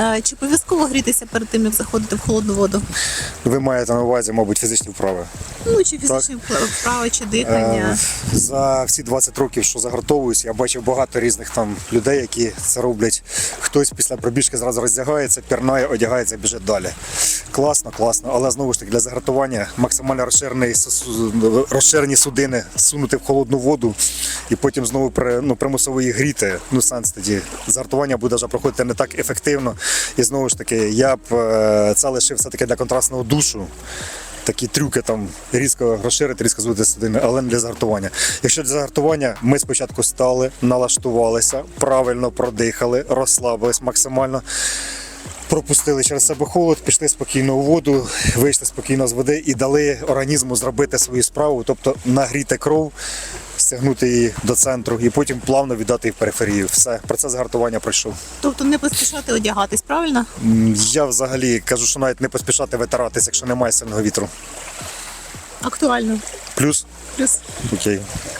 Е, Чи обов'язково грітися перед тим, як заходити в холодну воду? Ви маєте на увазі, мабуть, фізичні вправи. Ну чи фізичні вправи, чи дихання? Е, За всі 20 років, що загартовуюсь, я бачив багато різних там людей, які це роблять. Хтось після пробіжки зразу роздягається, пірнає, одягається, біжить далі. Класно, класно, але знову ж таки для загартування максимально розширені судини сунути в холодну воду і потім знову при, ну, примусово їх гріти. Ну, сенс тоді. Загартування буде вже проходити не так ефективно. І знову ж таки, я б е, це лишив все-таки для контрастного душу такі трюки там різко розширити, різко зводити судини, але не для загартування. Якщо для загартування, ми спочатку стали, налаштувалися, правильно продихали, розслабились максимально. Пропустили через себе холод, пішли спокійно у воду, вийшли спокійно з води і дали організму зробити свою справу, тобто нагріти кров, стягнути її до центру і потім плавно віддати її в периферію. Все, процес гартування пройшов. Тобто не поспішати одягатись, правильно? Я взагалі кажу, що навіть не поспішати витиратись, якщо немає сильного вітру. Актуально. Плюс Плюс. окей.